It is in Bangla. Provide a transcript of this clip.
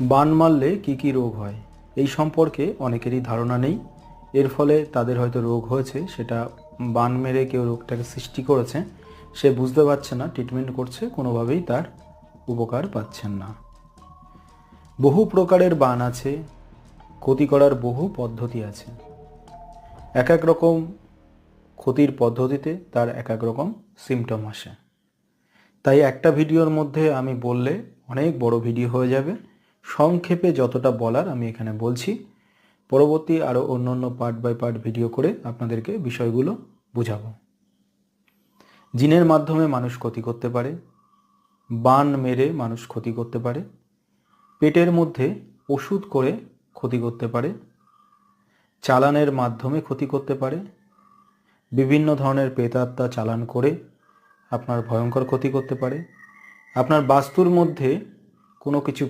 বান মারলে কী কী রোগ হয়? এই সম্পর্কে অনেকেরই ধারণা নেই। এর ফলে তাদের হয়তো রোগ হয়েছে, সেটা বান মেরে কেউ রোগটাকে সৃষ্টি করেছে, সে বুঝতে পারছে না ট্রিটমেন্ট করছে, কোনোভাবেই তার উপকার পাচ্ছেন না। বহু প্রকারের বান আছে, ক্ষতি করার বহু পদ্ধতি আছে। এক এক রকম ক্ষতির পদ্ধতিতে তার এক এক রকম সিমটম আসে। তাই একটা ভিডিওর মধ্যে আমি বললে অনেক বড় ভিডিও হয়ে যাবে। সংক্ষেপে যতটা বলার আমি এখানে বলছি। পরবর্তী আরও অন্য অন্য পার্ট বাই পার্ট ভিডিও করে আপনাদেরকে বিষয়গুলো বুঝাবো। জিনের মাধ্যমে মানুষ ক্ষতি করতে পারে, বান মেরে মানুষ ক্ষতি করতে পারে, পেটের মধ্যে ওষুধ করে ক্ষতি করতে পারে, চালানের মাধ্যমে ক্ষতি করতে পারে, বিভিন্ন ধরনের প্রেতাত্মা চালান করে আপনার ভয়ঙ্কর ক্ষতি করতে পারে, আপনার বাস্তুর মধ্যে কোনো কিছু